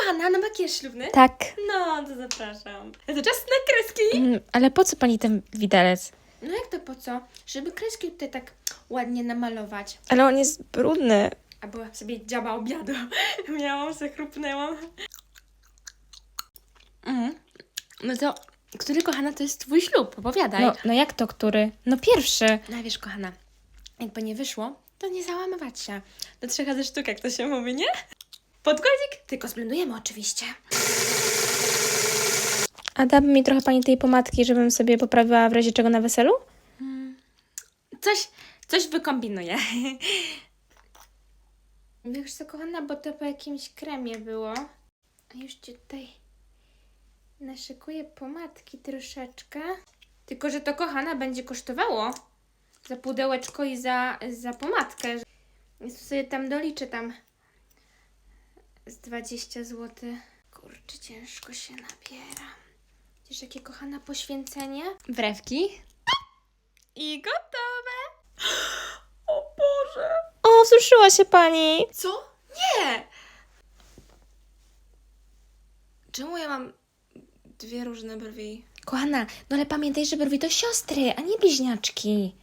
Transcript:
kochana, na makijaż ślubny? Tak. No, to zapraszam. To czas na kreski. Mm, Ale po co pani ten widelec? No jak to po co? Żeby kreski tutaj tak ładnie namalować. Ale on jest brudny. A była sobie dziaba obiadu. Miałam, se chrupnęłam. Mhm. No to, który kochana to jest twój ślub? Opowiadaj. No, No, no jak to który? No pierwszy. no wiesz, kochana, jakby nie wyszło, to nie załamywać się. Do trzech razy sztuk, jak to się mówi, nie? Podkładzik? Tylko zblendujemy oczywiście. A dałaby mi trochę pani tej pomadki, żebym sobie poprawiła w razie czego na weselu? Coś, coś wykombinuję. Wiesz co, kochana, bo to po jakimś kremie było. A już ci tutaj naszykuję pomadki troszeczkę. Tylko, że to, kochana, będzie kosztowało za pudełeczko i za, za pomadkę. Więc sobie tam doliczę tam z 20 zł. Kurczę, ciężko się nabiera. Widzisz, jakie kochana poświęcenie? Wrewki. I gotowe! O Boże! O, wzruszyła się pani. Co? Nie! Czemu ja mam dwie różne brwi? Kochana, no ale pamiętaj, że brwi to siostry, a nie bliźniaczki.